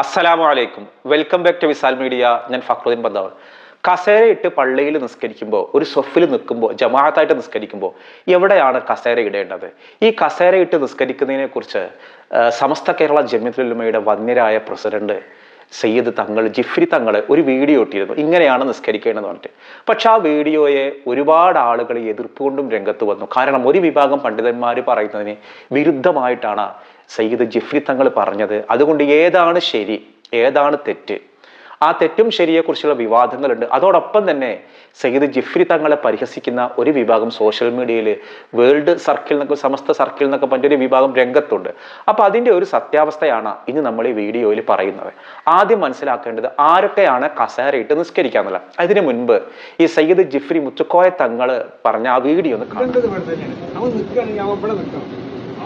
അസ്സലാമു അലൈക്കും. Welcome back to Visal media. ഞാൻ ഫക്രുദ്ദീൻ ബന്ദാവർ കസേരയിട്ട് പള്ളിയിൽ നിസ്കരിക്കുമ്പോൾ ഒരു സ്വഫിൽ നിൽക്കുമ്പോൾ ജമാഅത്തായിട്ട് നിസ്കരിക്കുമ്പോൾ എവിടെയാണ് കസേര ഇടേണ്ടത്? ഈ കസേര ഇട്ട് നിസ്കരിക്കുന്നതിനെ കുറിച്ച് സമസ്ത കേരള ജമ്യത്തുലുമയുടെ വന്യരായ പ്രസിഡന്റ് സയ്യിദ് തങ്ങൾ ജിഫ്രി തങ്ങൾ ഒരു വീഡിയോ ഇട്ടിരുന്നു. ഇങ്ങനെയാണ് നിസ്കരിക്കേണ്ടത് പറഞ്ഞിട്ട്. പക്ഷെ ആ വീഡിയോയെ ഒരുപാട് ആളുകൾ എതിർപ്പ് കൊണ്ടും രംഗത്ത് വന്നു. കാരണം ഒരു വിഭാഗം പണ്ഡിതന്മാർ പറയുന്നതിന് വിരുദ്ധമായിട്ടാണ് സയ്യിദ് ജിഫ്രി തങ്ങൾ പറഞ്ഞത്. അതുകൊണ്ട് ഏതാണ് ശരി ഏതാണ് തെറ്റ്? ആ തെറ്റും ശരിയെക്കുറിച്ചുള്ള വിവാദങ്ങളുണ്ട്. അതോടൊപ്പം തന്നെ സയ്യിദ് ജിഫ്രി തങ്ങളെ പരിഹസിക്കുന്ന ഒരു വിഭാഗം സോഷ്യൽ മീഡിയയിൽ വേൾഡ് സർക്കിൾ എന്നൊക്കെ സമസ്ത സർക്കിൾ എന്നൊക്കെ പറഞ്ഞൊരു വിഭാഗം രംഗത്തുണ്ട്. അപ്പൊ അതിന്റെ ഒരു സത്യാവസ്ഥയാണ് ഇന്ന് നമ്മൾ ഈ വീഡിയോയിൽ പറയുന്നത്. ആദ്യം മനസ്സിലാക്കേണ്ടത് ആരൊക്കെയാണ് കസേരയിട്ട് നിസ്കരിക്കുക അതിനു മുൻപ് ഈ സയ്യിദ് ജിഫ്രി മുത്തുക്കോയ തങ്ങൾ പറഞ്ഞ ആ വീഡിയോ ഒന്ന് കാണാം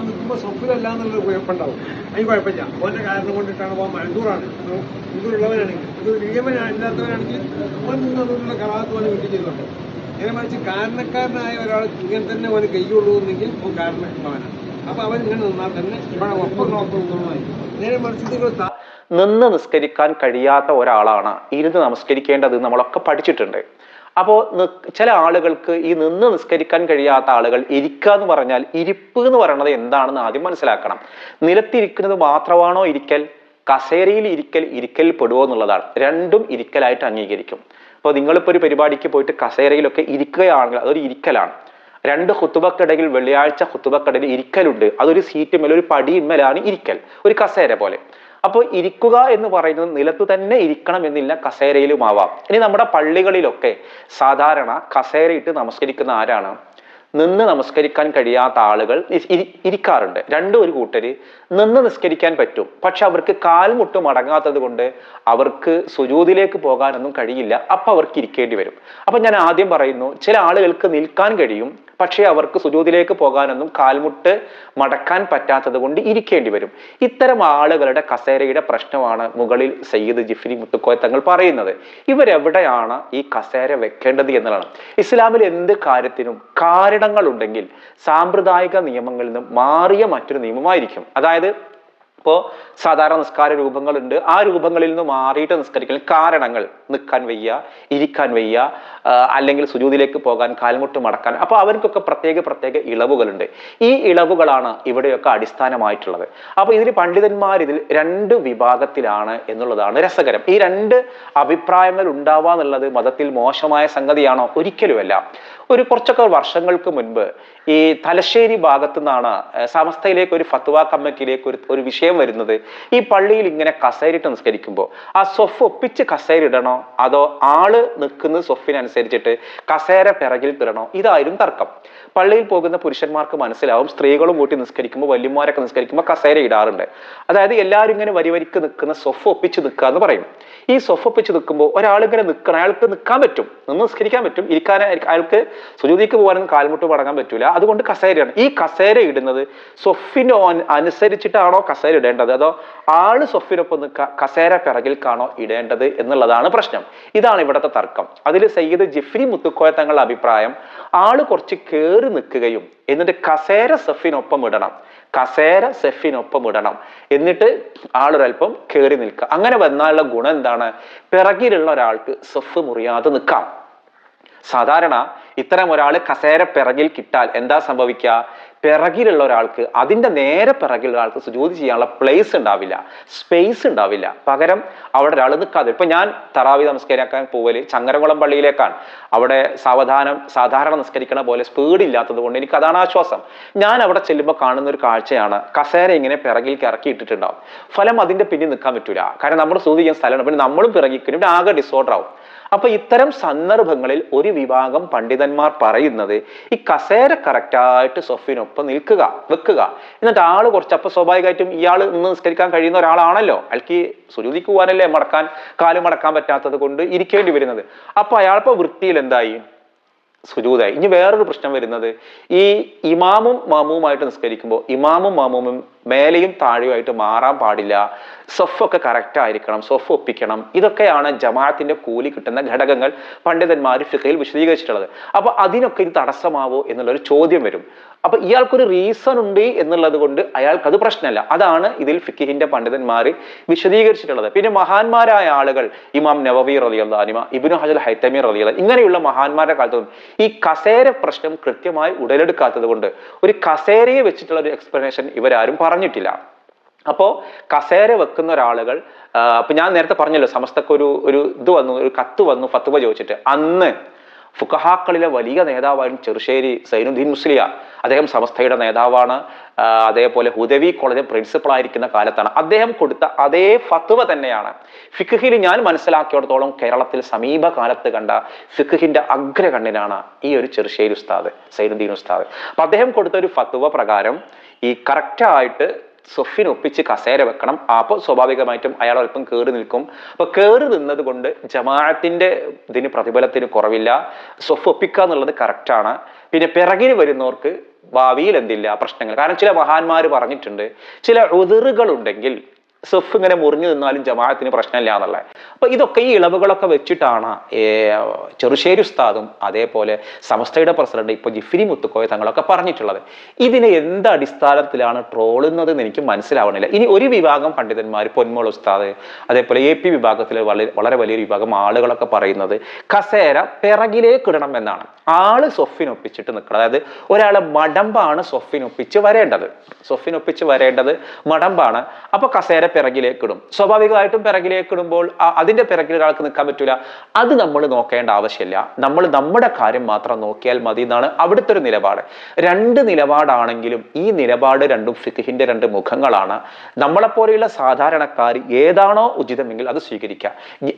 നിൽക്കുമ്പോൾ സ്വപ്നമല്ല എന്നുള്ളത് കുഴപ്പമുണ്ടാവും. അതിന് കുഴപ്പമില്ല. ഓന്റെ കാരണം കൊണ്ടിട്ടാണ് അവൻ മഴന്തൂറാണ് മഴന്തൂറുള്ളവനാണെങ്കിൽ ഇത് നിയമനല്ലാത്തവനാണെങ്കിൽ അവൻ നിന്നുള്ള കലാത്ത് ഓനെ വീട്ടിൽ ചെയ്തിട്ടുണ്ട് നേരെ മറിച്ച് കാരണക്കാരനായ ഒരാൾ ഇങ്ങനെ തന്നെ അവന് കൈയുള്ളൂ എന്നെങ്കിൽ അവൻ കാരണക്കാരനാണ് അപ്പൊ അവൻ ഇങ്ങനെ നിന്നാൽ തന്നെ ഇവിടെ ഒപ്പം നോക്കുന്നതായി നേരെ മറിച്ച് നിന്ന് നിസ്കരിക്കാൻ കഴിയാത്ത ഒരാളാണ് ഇരുന്ന് നമസ്കരിക്കേണ്ടത് നമ്മളൊക്കെ പഠിച്ചിട്ടുണ്ട്. അപ്പോൾ ചില ആളുകൾക്ക് ഈ നിന്ന് നിസ്കരിക്കാൻ കഴിയാത്ത ആളുകൾ ഇരിക്കുക എന്ന് പറഞ്ഞാൽ ഇരിപ്പ് എന്ന് പറയുന്നത് എന്താണെന്ന് ആദ്യം മനസ്സിലാക്കണം. നിലത്തിരിക്കുന്നത് മാത്രമാണോ ഇരിക്കൽ? കസേരയിൽ ഇരിക്കൽ ഇരിക്കൽ പെടുവോ എന്നുള്ളതാണ്. രണ്ടും ഇരിക്കലായിട്ട് അംഗീകരിക്കും. അപ്പോൾ നിങ്ങളിപ്പോൾ ഒരു പരിപാടിക്ക് പോയിട്ട് കസേരയിലൊക്കെ ഇരിക്കുകയാണെങ്കിൽ അതൊരു ഇരിക്കലാണ്. രണ്ട് ഹുത്തുബക്കിടയിൽ വെള്ളിയാഴ്ച ഹുത്തുബക്കിടയിൽ ഇരിക്കലുണ്ട്. അതൊരു സീറ്റിന്മേൽ ഒരു പടിയിന്മേലാണ് ഇരിക്കൽ. ഒരു കസേര പോലെ. അപ്പോൾ ഇരിക്കുക എന്ന് പറയുന്നത് നിലത്ത് തന്നെ ഇരിക്കണം എന്നില്ല കസേരയിലുമാവാം. ഇനി നമ്മുടെ പള്ളികളിലൊക്കെ സാധാരണ കസേരയിട്ട് നമസ്കരിക്കുന്ന ആരാണ്? നിന്ന് നമസ്കരിക്കാൻ കഴിയാത്ത ആളുകൾ ഇരിക്കാറുണ്ട്. രണ്ടും ഒരു കൂട്ടര് നിന്ന് നിസ്കരിക്കാൻ പറ്റും. പക്ഷെ അവർക്ക് കാൽമുട്ട് മടങ്ങാത്തത് കൊണ്ട് അവർക്ക് സുജൂതിലേക്ക് പോകാനൊന്നും കഴിയില്ല. അപ്പൊ അവർക്ക് ഇരിക്കേണ്ടി വരും. അപ്പൊ ഞാൻ ആദ്യം പറയുന്നു ചില ആളുകൾക്ക് നിൽക്കാൻ കഴിയും പക്ഷേ അവർക്ക് സുജൂതിലേക്ക് പോകാനൊന്നും കാൽമുട്ട് മടക്കാൻ പറ്റാത്തത് കൊണ്ട് ഇരിക്കേണ്ടി വരും. ഇത്തരം ആളുകളുടെ കസേരയുടെ പ്രശ്നമാണ് മുകളിൽ സയ്യിദ് ജിഫ്രി മുത്തുക്കോയ തങ്ങൾ പറയുന്നത്. ഇവരെവിടെയാണ് ഈ കസേര വെക്കേണ്ടത് എന്നുള്ളതാണ്. ഇസ്ലാമിൽ എന്ത് കാര്യത്തിനും കാരണങ്ങൾ ഉണ്ടെങ്കിൽ സാമ്പ്രദായിക നിയമങ്ങളിൽ നിന്ന് മാറിയ മറ്റൊരു നിയമമായിരിക്കും. അതായത് ഇപ്പോൾ സാധാരണ നിസ്കാര രൂപങ്ങളുണ്ട്. ആ രൂപങ്ങളിൽ നിന്ന് മാറിയിട്ട് നിസ്കരിക്കാൻ കാരണങ്ങൾ നിൽക്കാൻ വയ്യ ഇരിക്കാൻ വയ്യ അല്ലെങ്കിൽ സുജൂതിലേക്ക് പോകാൻ കാൽമുട്ട് മടക്കാൻ. അപ്പോൾ അവർക്കൊക്കെ പ്രത്യേക പ്രത്യേക ഇളവുകളുണ്ട്. ഈ ഇളവുകളാണ് ഇവിടെയൊക്കെ അടിസ്ഥാനമായിട്ടുള്ളത്. അപ്പോൾ ഇതിൽ പണ്ഡിതന്മാർ ഇതിൽ രണ്ട് വിഭാഗത്തിലാണ് എന്നുള്ളതാണ് രസകരം. ഈ രണ്ട് അഭിപ്രായങ്ങൾ ഉണ്ടാവാന്നുള്ളത് മതത്തിൽ മോശമായ സംഗതിയാണോ? ഒരിക്കലുമല്ല. ഒരു കുറച്ചൊക്കെ വർഷങ്ങൾക്ക് മുൻപ് ഈ തലശ്ശേരി ഭാഗത്തു നിന്നാണ് സമസ്തയിലേക്ക് ഒരു ഫത്വ കമ്മിറ്റിയിലേക്ക് ഒരു ഒരു വിഷയം വരുന്നത്. ഈ പള്ളിയിൽ ഇങ്ങനെ കസേരിട്ട് നിസ്കരിക്കുമ്പോൾ ആ സൊഫ് ഒപ്പിച്ച് കസേരിടണോ അതോ ആൾ നിൽക്കുന്ന സൊഫിനനുസരിച്ചിട്ട് കസേര പിറകിൽ തരണോ ഇതായിരുന്നു തർക്കം. പള്ളിയിൽ പോകുന്ന പുരുഷന്മാർക്ക് മനസ്സിലാവും സ്ത്രീകളും കൂട്ടി നിസ്കരിക്കുമ്പോൾ വല്യന്മാരൊക്കെ നിസ്കരിക്കുമ്പോൾ കസേര ഇടാറുണ്ട്. അതായത് എല്ലാവരും ഇങ്ങനെ വരിവരിക്ക് നിൽക്കുന്ന സൊഫ് ഒപ്പിച്ച് നിൽക്കുക എന്ന് പറയും. ഈ സൊഫ് ഒപ്പിച്ച് നിൽക്കുമ്പോൾ ഒരാൾ ഇങ്ങനെ നിൽക്കണം അയാൾക്ക് നിൽക്കാൻ പറ്റും. നിന്ന് നിസ്കരിക്കാൻ പറ്റും. ഇരിക്കാൻ അയാൾക്ക് സുജൂതിക്ക് പോകാനൊന്നും കാൽമുട്ട് മടങ്ങാൻ പറ്റൂല. അതുകൊണ്ട് കസേരയാണ് ഈ കസേര ഇടുന്നത് സൊഫിന് അനുസരിച്ചിട്ടാണോ കസേര ഇടേണ്ടത്? അതോ ആൾ സൊഫിനൊപ്പം നിൽക്കുക കസേര പിറകിൽ കാണോ ഇടേണ്ടത് എന്നുള്ളതാണ് പ്രശ്നം. ഇതാണ് ഇവിടുത്തെ തർക്കം. അതിൽ സയ്യിദ് ജിഫ്രി മുത്തുക്കോയ തങ്ങളുടെ അഭിപ്രായം. ആൾ കുറച്ച് കയറി നിൽക്കുകയും എന്നിട്ട് കസേര സെഫിനൊപ്പം ഇടണം. കസേര സെഫിനൊപ്പം ഇടണം. എന്നിട്ട് ആളൊരൽപ്പം കയറി നിൽക്കുക. അങ്ങനെ വന്നാലുള്ള ഗുണം എന്താണ്? പിറകിലുള്ള ഒരാൾക്ക് സെഫ് മുറിയാതെ നിൽക്കാം. സാധാരണ ഇത്തരം ഒരാൾ കസേര പിറകിൽ കിട്ടാൽ എന്താ സംഭവിക്കുക? പിറകിലുള്ള ഒരാൾക്ക് അതിന്റെ നേരെ പിറകിലുള്ള ആൾക്ക് സുജോതി ചെയ്യാനുള്ള പ്ലേസ് ഉണ്ടാവില്ല സ്പേസ് ഉണ്ടാവില്ല. പകരം അവിടെ ഒരാൾ നിൽക്കാതെ ഇപ്പം ഞാൻ തറാവി നമസ്കരിക്കാൻ പോവൽ ചങ്ങരകുളം പള്ളിയിലേക്കാണ്. അവിടെ സാവധാനം സാധാരണ നിസ്കരിക്കണ പോലെ സ്പീഡ് ഇല്ലാത്തത് കൊണ്ട് എനിക്ക് അതാണ് ആശ്വാസം. ഞാൻ അവിടെ ചെല്ലുമ്പോൾ കാണുന്ന ഒരു കാഴ്ചയാണ് കസേര ഇങ്ങനെ പിറകിലേക്ക് ഇറക്കി ഇട്ടിട്ടുണ്ടാവും. ഫലം അതിന്റെ പിന്നിൽ നിൽക്കാൻ പറ്റൂല. കാരണം നമ്മൾ ചെയ്യാൻ സ്ഥലമാണ് പിന്നെ നമ്മളും പിറകിക്കും ആകെ ഡിസോർഡർ ആവും. അപ്പൊ ഇത്തരം സന്ദർഭങ്ങളിൽ ഒരു വിഭാഗം പണ്ഡിതന്മാർ പറയുന്നത് ഈ കസേര കറക്റ്റായിട്ട് സൊഫിനൊപ്പം നിൽക്കുക വെക്കുക. എന്നിട്ട് ആൾ അപ്പൊ സ്വാഭാവികമായിട്ടും ഇയാൾ നിസ്കരിക്കാൻ കഴിയുന്ന ഒരാളാണല്ലോ. അയാൾക്ക് സുരുതിക്ക് പോകാനല്ലേ മടക്കാൻ കാൽ മടക്കാൻ പറ്റാത്തത് കൊണ്ട് ഇരിക്കേണ്ടി വരുന്നത്. അപ്പൊ അയാളിപ്പോ വൃത്തിയിൽ എന്തായി? സുജൂതായി. ഇനി വേറൊരു പ്രശ്നം വരുന്നത്. ഈ ഇമാമും മാമുവുമായിട്ട് നിസ്കരിക്കുമ്പോൾ ഇമാമും മാമുമും മേലെയും താഴെയുമായിട്ട് മാറാൻ പാടില്ല. സൊഫൊക്കെ കറക്റ്റ് ആയിരിക്കണം സൊഫ് ഒപ്പിക്കണം. ഇതൊക്കെയാണ് ജമാഅത്തിന്റെ കൂലി കിട്ടുന്ന ഘടകങ്ങൾ പണ്ഡിതന്മാർ ഫിഖയിൽ വിശദീകരിച്ചിട്ടുള്ളത്. അപ്പൊ അതിനൊക്കെ ഇത് തടസ്സമാവോ എന്നുള്ളൊരു ചോദ്യം വരും. അപ്പൊ ഇയാൾക്കൊരു റീസൺ ഉണ്ട് എന്നുള്ളത് കൊണ്ട് അയാൾക്ക് അത് പ്രശ്നമല്ല. അതാണ് ഇതിൽ ഫിഖിഹിന്റെ പണ്ഡിതന്മാർ വിശദീകരിച്ചിട്ടുള്ളത്. പിന്നെ മഹാന്മാരായ ആളുകൾ ഇമാം നവവി റലിയുള്ള അനിമ ഇബിനു ഹജൽ ഹൈത്തമി റലിയുള്ള ഇങ്ങനെയുള്ള മഹാന്മാരുടെ കാലത്തും ഈ കസേര പ്രശ്നം കൃത്യമായി ഉടലെടുക്കാത്തത് കൊണ്ട് ഒരു കസേരയെ വെച്ചിട്ടുള്ള ഒരു എക്സ്പ്ലനേഷൻ ഇവരാരും പറഞ്ഞിട്ടില്ല. അപ്പോൾ കസേര വെക്കുന്ന ഒരാളുകൾ അപ്പം ഞാൻ നേരത്തെ പറഞ്ഞല്ലോ സമസ്തക്ക് ഒരു ഒരു ഇത് വന്നു ഒരു കത്ത് വന്നു ഫത്തുവ ചോദിച്ചിട്ട്. അന്ന് ഫുഖഹാക്കളിലെ വലിയ നേതാവായിരുന്നു ചെറുശ്ശേരി സൈനുദ്ദീൻ മുസ്ലിയ. അദ്ദേഹം സമസ്തയുടെ നേതാവാണ്. അതേപോലെ ഹുദവി കോളേജ് പ്രിൻസിപ്പൾ ആയിരിക്കുന്ന കാലത്താണ്. അദ്ദേഹം കൊടുത്ത അതേ ഫത്വ തന്നെയാണ്. ഫിഖഹിൽ ഞാൻ മനസ്സിലാക്കിയോടത്തോളം കേരളത്തിൽ സമീപകാലത്ത് കണ്ട ഫിഖഹിന്റെ അഗ്രകണ്ണിനാണ് ഈ ഒരു ചെറുശ്ശേരി ഉസ്താദ് സൈനുദ്ദീൻ ഉസ്താദ്. അപ്പൊ അദ്ദേഹം കൊടുത്ത ഒരു ഫത്വ പ്രകാരം ഈ കറക്റ്റായിട്ട് സൊഫിന് ഒപ്പിച്ച് കസേര വെക്കണം. അപ്പോൾ സ്വാഭാവികമായിട്ടും അയാൾ അല്പം കയറി നിൽക്കും. അപ്പോൾ കയറി നിന്നത് കൊണ്ട് ജമാഅത്തിന്റെ ഇതിന് പ്രതിഫലത്തിന് കുറവില്ല. സൊഫ് ഒപ്പിക്കുക എന്നുള്ളത് കറക്റ്റാണ് പിന്നെ പിറകിൽ വരുന്നവർക്ക് ഭാവിയിൽ എന്തില്ല? പ്രശ്നങ്ങൾ. കാരണം ചില മഹാന്മാർ പറഞ്ഞിട്ടുണ്ട് ചില ഉതിറുകൾ ഉണ്ടെങ്കിൽ സൊഫ് ഇങ്ങനെ മുറിഞ്ഞു നിന്നാലും ജമാഅത്തിന് പ്രശ്നമില്ല എന്നുള്ളത് അപ്പൊ ഇതൊക്കെ ഈ ഇളവുകളൊക്കെ വെച്ചിട്ടാണ് ചെറുശ്ശേരി ഉസ്താദും അതേപോലെ സമസ്തയുടെ പ്രസിഡന്റ് ഇപ്പൊ ജിഫിരി മുത്തുക്കോയ തങ്ങളൊക്കെ പറഞ്ഞിട്ടുള്ളത്. ഇതിനെ എന്ത് അടിസ്ഥാനത്തിലാണ് ട്രോളുന്നത് എന്ന് എനിക്ക് മനസ്സിലാവണില്ല. ഇനി ഒരു വിഭാഗം പണ്ഡിതന്മാർ പൊന്മോൾ ഉസ്താദ് അതേപോലെ എ പി വിഭാഗത്തിലെ വളരെ വളരെ വലിയൊരു വിഭാഗം ആളുകളൊക്കെ പറയുന്നത് കസേര പിറകിലേക്ക് ഇടണം എന്നാണ്. ആൾ സൊഫിനൊപ്പിച്ചിട്ട് നിൽക്കണം അതായത് ഒരാളെ മടമ്പാണ് സൊഫിനൊപ്പിച്ച് വരേണ്ടത്. സൊഫിനൊപ്പിച്ച് വരേണ്ടത് മടമ്പാണ്. അപ്പോൾ കസേര പിറകിലേക്ക് ഇടും സ്വാഭാവികമായിട്ടും പിറകിലേക്കിടുമ്പോൾ അതിന്റെ പിറകിൽ ഒരാൾക്ക് നിൽക്കാൻ പറ്റൂല. അത് നമ്മൾ നോക്കേണ്ട ആവശ്യമില്ല. നമ്മൾ നമ്മുടെ കാര്യം മാത്രം നോക്കിയാൽ മതി എന്നാണ് അവിടുത്തെ ഒരു നിലപാട്. രണ്ട് നിലപാടാണെങ്കിലും ഈ നിലപാട് രണ്ടും ഫിഖിന്റെ രണ്ട് മുഖങ്ങളാണ്. നമ്മളെപ്പോലെയുള്ള സാധാരണക്കാർ ഏതാണോ ഉചിതമെങ്കിൽ അത് സ്വീകരിക്കുക.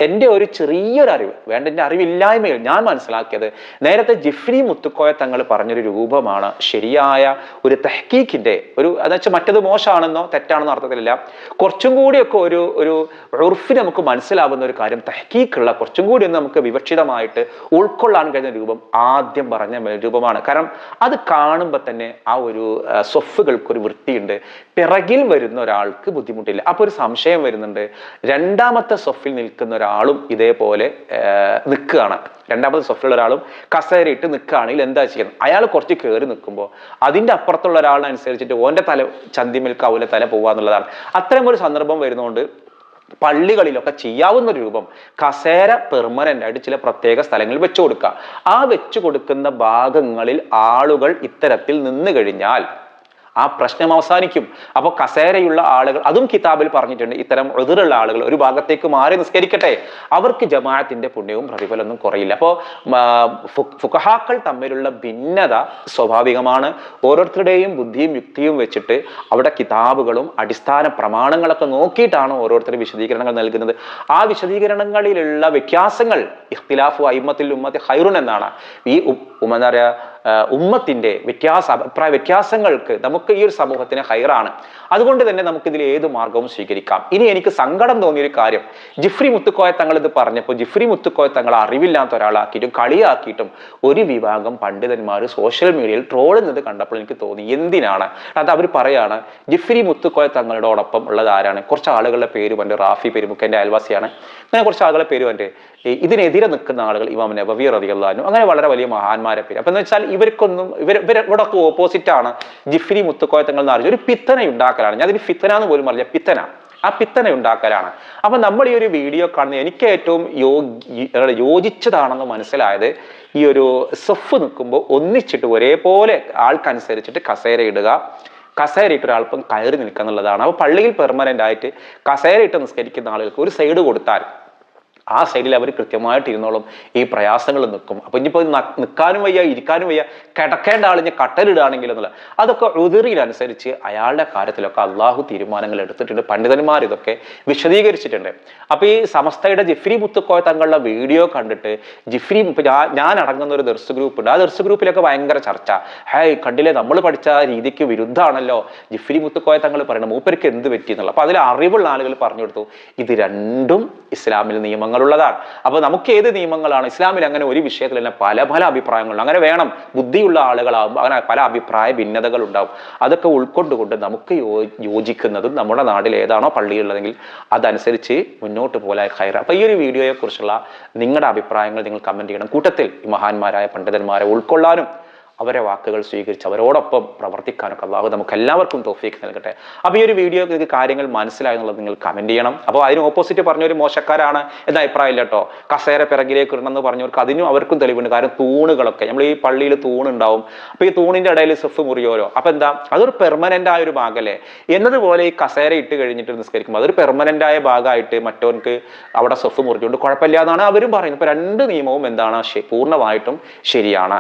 എന്റെ ഒരു ചെറിയൊരു അറിവ് വേണ്ട എന്റെ അറിവില്ലായ്മയിൽ ഞാൻ മനസ്സിലാക്കിയത് നേരത്തെ ജിഫ്രി മുത്തുക്കോയ തങ്ങൾ പറഞ്ഞൊരു രൂപമാണ്. ശരിയായ ഒരു തെഹ്ക്കീക്കിന്റെ ഒരു അതെന്നുവെച്ചാൽ മറ്റത് മോശമാണെന്നോ തെറ്റാണെന്നോ അർത്ഥത്തിലില്ല. കുറച്ചും കൂടിയൊക്കെ ഒരു ഒരു ഉറുഫിന് നമുക്ക് മനസ്സിലാവുന്ന ഒരു കാര്യം തഹക്കീക്കുള്ള കുറച്ചും കൂടി ഒന്ന് നമുക്ക് വിവക്ഷിതമായിട്ട് ഉൾക്കൊള്ളാൻ കഴിയുന്ന രൂപം ആദ്യം പറഞ്ഞ രൂപമാണ്. കാരണം അത് കാണുമ്പോൾ തന്നെ ആ ഒരു സ്വഫുകൾക്ക് ഒരു വൃത്തിയുണ്ട്. പിറകിൽ വരുന്ന ഒരാൾക്ക് ബുദ്ധിമുട്ടില്ല. അപ്പോൾ ഒരു സംശയം വരുന്നുണ്ട്. രണ്ടാമത്തെ സ്വഫിൽ നിൽക്കുന്ന ഒരാളും ഇതേപോലെ നിൽക്കുകയാണ്. രണ്ടാമത്തെ സ്വഫിലുള്ള ഒരാളും കസേരയിട്ട് നിൽക്കുകയാണെങ്കിൽ എന്താ ചെയ്യുന്നത്? അയാൾ കുറച്ച് കയറി നിൽക്കുമ്പോൾ അതിന്റെ അപ്പുറത്തുള്ള ഒരാളിനനുസരിച്ചിട്ട് ഓന്റെ തല ചന്തിമിൽക്കാവൂല തല പോവാന്നുള്ളതാണ് അത്തരം ഒരു സന്ദർഭം വരുന്നതുകൊണ്ട് പള്ളികളിലൊക്കെ ചെയ്യാവുന്ന ഒരു രൂപം കസേര പെർമനന്റ് ആയിട്ട് ചില പ്രത്യേക സ്ഥലങ്ങളിൽ വെച്ചു കൊടുക്കുക. ആ വെച്ചു കൊടുക്കുന്ന ഭാഗങ്ങളിൽ ആളുകൾ ഇത്തരത്തിൽ നിന്ന് കഴിഞ്ഞാൽ ആ പ്രശ്നം അവസാനിക്കും. അപ്പോൾ കസേരയുള്ള ആളുകൾ അതും കിതാബിൽ പറഞ്ഞിട്ടുണ്ട് ഇത്തരം എതിരുള്ള ആളുകൾ ഒരു ഭാഗത്തേക്ക് മാറി നിസ്കരിക്കട്ടെ. അവർക്ക് ജമാഅത്തിന്റെ പുണ്യവും പ്രതിഫലമൊന്നും കുറയില്ല. അപ്പോൾ ഫുഖഹാക്കൾ തമ്മിലുള്ള ഭിന്നത സ്വാഭാവികമാണ്. ഓരോരുത്തരുടെയും ബുദ്ധിയും യുക്തിയും വെച്ചിട്ട് അവിടെ കിതാബുകളും അടിസ്ഥാന പ്രമാണങ്ങളൊക്കെ നോക്കിയിട്ടാണ് ഓരോരുത്തർ വിശദീകരണങ്ങൾ നൽകുന്നത്. ആ വിശദീകരണങ്ങളിലുള്ള വ്യത്യാസങ്ങൾ ഇഖ്തിലാഫു അയിമത്തിൽ ഉമ്മത്തെ ഹൈറുൻ എന്നാണ്. ഈ എന്താ പറയുക ഉമ്മത്തിന്റെ വ്യത്യാസ അഭിപ്രായ വ്യത്യാസങ്ങൾക്ക് നമുക്ക് ഈ ഒരു സമൂഹത്തിന് ഹൈറാണ്. അതുകൊണ്ട് തന്നെ നമുക്കിതിൽ ഏത് മാർഗവും സ്വീകരിക്കാം. ഇനി എനിക്ക് സങ്കടം തോന്നിയൊരു കാര്യം. ജിഫ്രി മുത്തുക്കോയ തങ്ങൾ ഇത് പറഞ്ഞപ്പോൾ ജിഫ്രി മുത്തുക്കോയ തങ്ങൾ അറിവില്ലാത്ത ഒരാളാക്കിയിട്ടും കളിയാക്കിയിട്ടും ഒരു വിഭാഗം പണ്ഡിതന്മാർ സോഷ്യൽ മീഡിയയിൽ ട്രോളുന്നത് കണ്ടപ്പോൾ എനിക്ക് തോന്നി. എന്തിനാണ്? അത് അവർ പറയാണ് ജിഫ്രി മുത്തുക്കോയ തങ്ങളോടൊപ്പം ഉള്ളത് ആരാണ്? കുറച്ച് ആളുകളുടെ പേര് പറഞ്ഞു റാഫി പെരുമുഖന്റെ അയൽവാസിയാണ്. അങ്ങനെ കുറച്ച് ആളുകളുടെ പേര് പറഞ്ഞു ഇതിനെതിരെ നിൽക്കുന്ന ആളുകൾ ഇമാം നബവി റതിയല്ലാനും അങ്ങനെ വളരെ വലിയ മഹാന്മാരെ പേര്. അപ്പൊ എന്ന് വെച്ചാൽ ഇവർക്കൊന്നും ഇവർ ഇവർ ഇവിടെ ഓപ്പോസിറ്റ് ആണ്. ജിഫ്രി മുത്തുക്കോയത്തങ്ങൾ എന്ന് അറിഞ്ഞു ഒരു പിത്തന ഉണ്ടാക്കലാണ് ഞാൻ അതിന് പിത്തന എന്ന് പോലും പറഞ്ഞ പിത്തന. ആ പിത്തന ഉണ്ടാക്കലാണ് അപ്പൊ നമ്മൾ ഈ ഒരു വീഡിയോ കാണുന്ന എനിക്ക് ഏറ്റവും യോഗി യോജിച്ചതാണെന്ന് മനസ്സിലായത് ഈ ഒരു സെഫ് നിൽക്കുമ്പോൾ ഒന്നിച്ചിട്ട് ഒരേപോലെ ആൾക്കനുസരിച്ചിട്ട് കസേര ഇടുക. കസേരയിട്ട് ഒരാൾപ്പം കയറി നിൽക്കുക എന്നുള്ളതാണ്. അപ്പോൾ പള്ളിയിൽ പെർമനന്റ് ആയിട്ട് കസേരയിട്ട് നിസ്കരിക്കുന്ന ആളുകൾക്ക് ഒരു സൈഡ് കൊടുത്താൽ ആ സൈഡിൽ അവർ കൃത്യമായിട്ട് ഇരുന്നോളും ഈ പ്രയാസങ്ങൾ നിൽക്കും. അപ്പൊ ഇനിയിപ്പോ ന- നിൽക്കാനും വയ്യ ഇരിക്കാനും വയ്യ കിടക്കേണ്ട ആളിഞ്ഞ് കട്ടലിടുകയാണെങ്കിൽ എന്നുള്ള അതൊക്കെ ഉതിറിയിലനുസരിച്ച് അയാളുടെ കാര്യത്തിലൊക്കെ അള്ളാഹു തീരുമാനങ്ങൾ എടുത്തിട്ടുണ്ട്. പണ്ഡിതന്മാർ ഇതൊക്കെ വിശദീകരിച്ചിട്ടുണ്ട്. അപ്പോൾ ഈ സമസ്തയുടെ ജിഫ്രി മുത്തുക്കോയ തങ്ങളുടെ വീഡിയോ കണ്ടിട്ട് ജിഫ്രി ഞാൻ- അടങ്ങുന്ന ഒരു ദർസ് ഗ്രൂപ്പ് ഉണ്ട്. ആ ദർസ് ഗ്രൂപ്പിലൊക്കെ ഭയങ്കര ചർച്ച. ഹായ് കണ്ടില്ലേ? നമ്മൾ പഠിച്ച രീതിക്ക് വിരുദ്ധമാണല്ലോ. ജിഫ്രി മുത്തുക്കോയ തങ്ങൾ പറയണം മൂപ്പർക്ക് എന്ത് പറ്റി എന്നുള്ള അപ്പോൾ അതിൽ അറിവുള്ള ആളുകൾ പറഞ്ഞു കൊടുത്തു. ഇത് രണ്ടും ഇസ്ലാമിൽ നിയമങ്ങൾ നിയമങ്ങളുള്ളതാണ്. അപ്പോൾ നമുക്ക് ഏത് നിയമങ്ങളാണ്? ഇസ്ലാമിൽ അങ്ങനെ ഒരു വിഷയത്തിൽ തന്നെ പല പല അഭിപ്രായങ്ങളുണ്ട്. അങ്ങനെ വേണം ബുദ്ധിയുള്ള ആളുകളാകുമ്പോൾ അങ്ങനെ പല അഭിപ്രായ ഭിന്നതകൾ ഉണ്ടാവും. അതൊക്കെ ഉൾക്കൊണ്ടുകൊണ്ട് നമുക്ക് യോജിക്കുന്നതും നമ്മുടെ നാട്ടിൽ ഏതാണോ പള്ളിയുള്ളതെങ്കിൽ അതനുസരിച്ച് മുന്നോട്ട് പോലെ ഹൈർ അപ്പോൾ ഈ ഒരു വീഡിയോയെ കുറിച്ചുള്ള നിങ്ങളുടെ അഭിപ്രായങ്ങൾ നിങ്ങൾ കമന്റ് ചെയ്യണം. കൂട്ടത്തിൽ മഹാന്മാരായ പണ്ഡിതന്മാരെ ഉൾക്കൊള്ളാനും അവരെ വാക്കുകൾ സ്വീകരിച്ച് അവരോടൊപ്പം പ്രവർത്തിക്കാനൊക്കെ അള്ളാഹു നമുക്ക് എല്ലാവർക്കും തോഫീക്ക് നൽകട്ടെ. അപ്പോൾ ഈ ഒരു വീഡിയോ നിങ്ങൾക്ക് കാര്യങ്ങൾ മനസ്സിലായി എന്നുള്ളത് നിങ്ങൾ കമന്റ് ചെയ്യണം. അപ്പോൾ അതിന് ഓപ്പോസിറ്റ് പറഞ്ഞൊരു മോശക്കാരാണ് എന്ന അഭിപ്രായം ഇല്ല കേട്ടോ. കസേര പിറകിലേക്ക് ഇടണമെന്ന് പറഞ്ഞവർക്ക് അതിനും അവർക്കും തെളിവുണ്ട്. കാരണം തൂണുകളൊക്കെ നമ്മൾ ഈ പള്ളിയിൽ തൂണുണ്ടാവും. അപ്പോൾ ഈ തൂണിന്റെ ഇടയിൽ സെഫ് മുറിയോരോ അപ്പോൾ എന്താ? അതൊരു പെർമനന്റ് ആയ ഒരു ഭാഗമല്ലേ എന്നതുപോലെ ഈ കസേര ഇട്ട് കഴിഞ്ഞിട്ട് നിസ്കരിക്കുമ്പോൾ അതൊരു പെർമനന്റ് ആയ ഭാഗമായിട്ട് മറ്റവർക്ക് അവിടെ സെഫ് കുഴപ്പമില്ല എന്നാണ് അവരും പറയുന്നത്. ഇപ്പോൾ രണ്ട് നിയമവും എന്താണ്? പൂർണമായിട്ടും ശരിയാണ്.